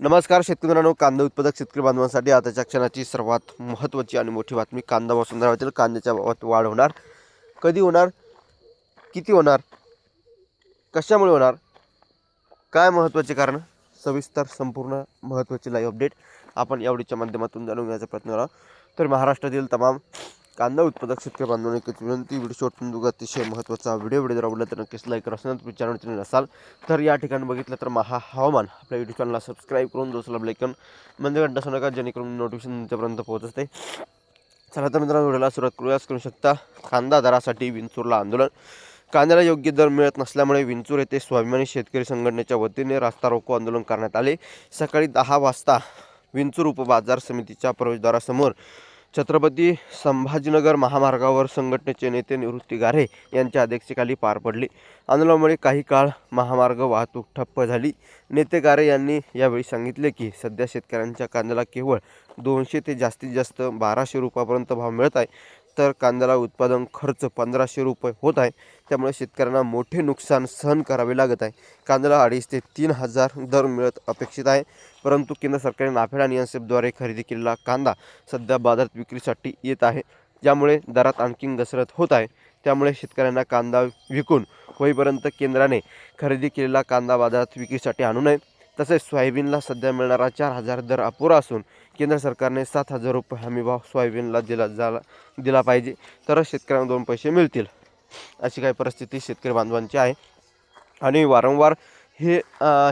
नमस्कार शेतकरी मित्रांनो कांदा उत्पादक शेतकरी बांधवांसाठी आताच्या क्षणाची सर्वात महत्त्वाची आणि मोठी बातमी कांदा वसुंधरातील कांद्याच्या भावात वाढ होणार कधी होणार किती होणार कशामुळे होणार काय महत्त्वाचे कारण सविस्तर संपूर्ण महत्त्वाची लाईव्ह अपडेट आपण या माध्यमातून जाणून घेण्याचा प्रयत्न करा तर महाराष्ट्रातील तमाम कांदा उत्पादक शेतकरी बांधवांनी एकच विनंती व्हिडिओ शेवटून बघा अतिशय महत्त्वाचा व्हिडिओ. व्हिडिओ जर आवडला तर नक्कीच लाईक करा. असणार तुम्ही चॅनल नवीन असाल तर या ठिकाणी बघितलं तर महा हवामान. आपल्या युट्यूब चॅनलला सबस्क्राईब करून दोसला ब्लेकन म्हणजे घंटा असू नका जेणेकरून नोटिफिकेशन तुमच्यापर्यंत पोहोचत असते. चला तर मित्रांनो व्हिडिओला सुरुवात करूयास करू शकता कांदा दरासाठी विंचूरला आंदोलन. कांद्याला योग्य दर मिळत नसल्यामुळे विंचूर येथे स्वाभिमानी शेतकरी संघटनेच्या वतीने रास्ता रोको आंदोलन करण्यात आले. सकाळी दहा वाजता विंचूर उपबाजार समितीच्या प्रवेशद्वारासमोर छत्रपती संभाजीनगर महामार्गावर संघटनेचे नेते निवृत्ती गारे यांच्या अध्यक्षतेखाली पार पडली. आंदोलनामुळे काही काळ महामार्ग वाहतूक ठप्प झाली. नेते गारे यांनी यावेळी सांगितले की सध्या शेतकऱ्यांच्या कांद्याला केवळ दोनशे ते जास्तीत जास्त बाराशे रुपयापर्यंत भाव मिळत आहे. तर कांद्याला उत्पादन खर्च पंधराशे रुपये होत आहे. त्यामुळे शेतकऱ्यांना मोठे नुकसान सहन करावे लागत आहे. कांद्याला अडीच ते तीन हजार दर मिळत अपेक्षित आहे. परंतु केंद्र सरकारने नाफेड आणि एनसेफद्वारे खरेदी केलेला कांदा सध्या बाजारात विक्रीसाठी येत आहे. ज्यामुळे दरात आणखी घसरत होत आहे. त्यामुळे शेतकऱ्यांना कांदा विकून होईपर्यंत केंद्राने खरेदी केलेला कांदा बाजारात विक्रीसाठी आणू नये. तसेच सोयाबीनला सध्या मिळणारा चार हजार दर अपुरा असून केंद्र सरकारने सात हजार रुपये हमीभाव सोयाबीनला दिला जाला दिला पाहिजे. तरच शेतकऱ्यांना दोन पैसे मिळतील. अशी काही परिस्थिती शेतकरी बांधवांची आहे. आणि वारंवार हे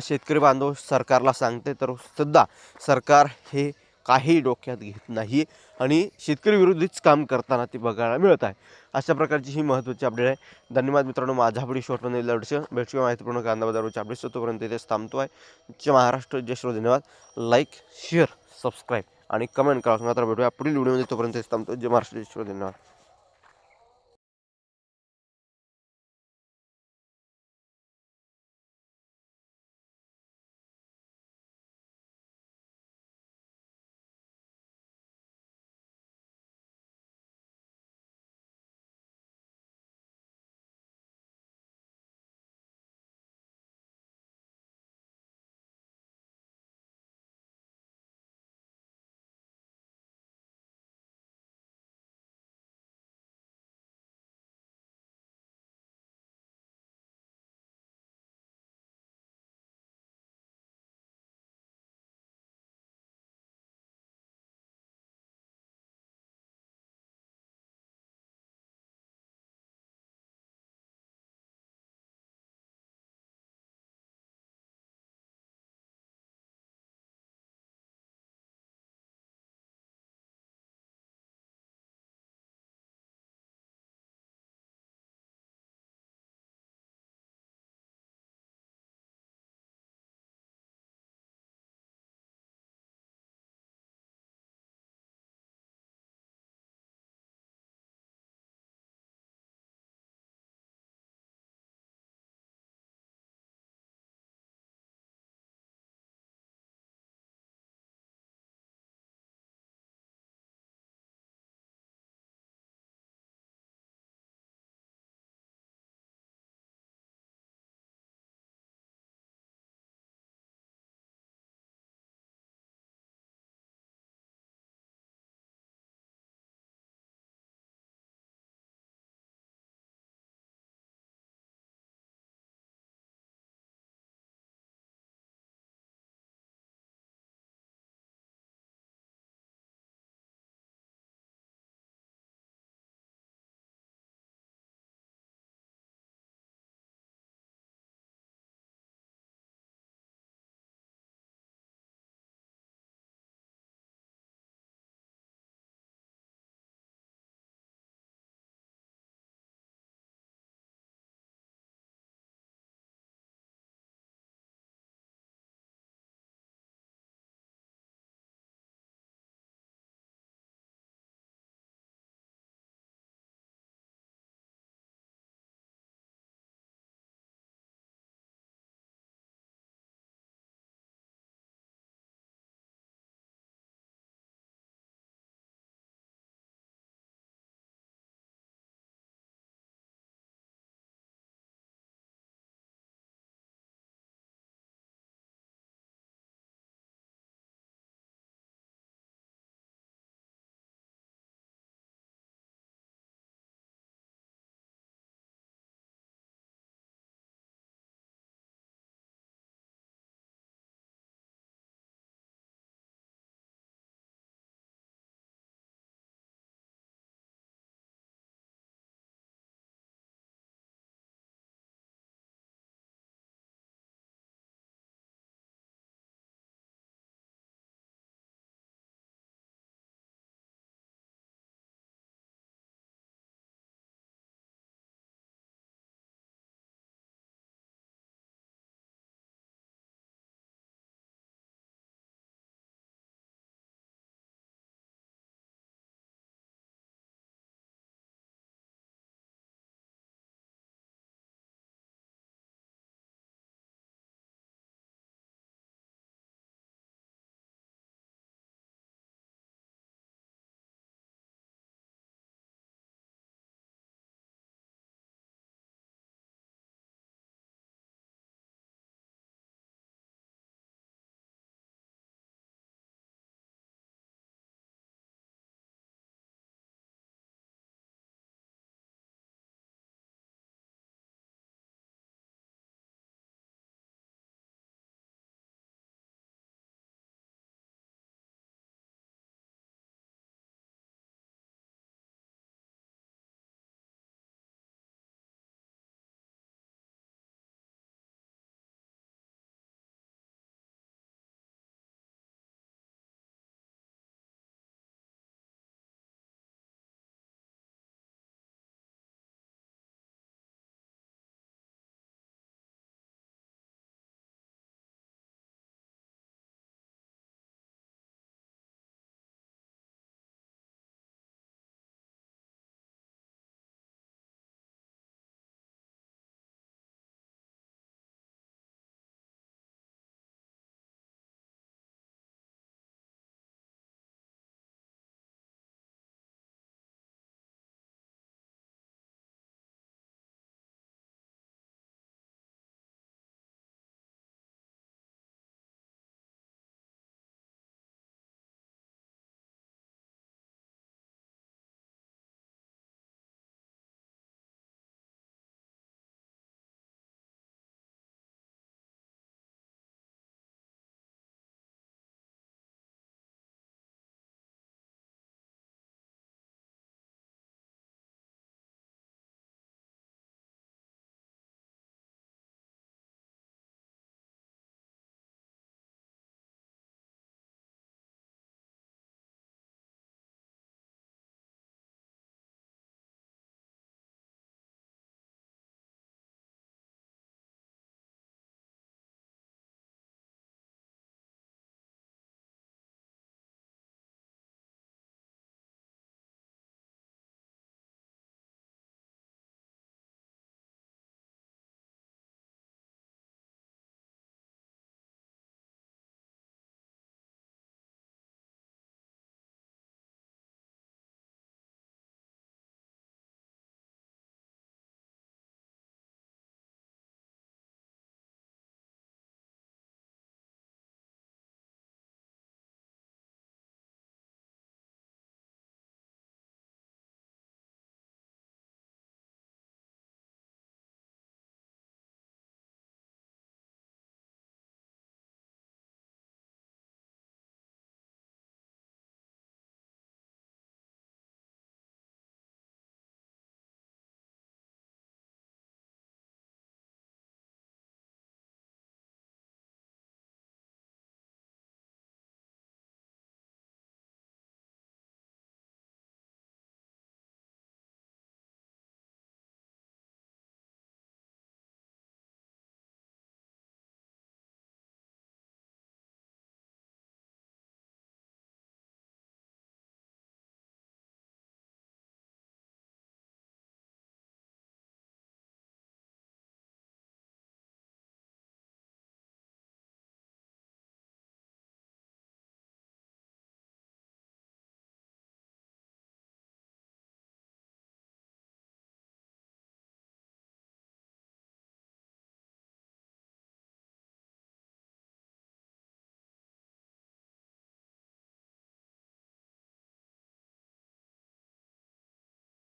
शेतकरी बांधव सरकारला सांगते तर सुद्धा सरकार हे काही डोक्यात घेत नाही. आणि शेतकरी विरोधीच काम करताना ते बघायला मिळत आहे. अशा प्रकारची ही महत्त्वाची अपडेट आहे. धन्यवाद मित्रांनो. माझा व्हिडिओ शॉर्टमध्ये लढचं भेटूया माहितीपूर्ण कांदा बाजारवरची अपडेट्स तोपर्यंत इथेच थांबतो आहे जे महाराष्ट्र जयश्रो धन्यवाद. लाईक शेअर सबस्क्राईब आणि कमेंट करा मात्र भेटूया पुढील व्हिडिओमध्ये तोपर्यंत थांबतो जे महाराष्ट्र. जयश्रो धन्यवाद.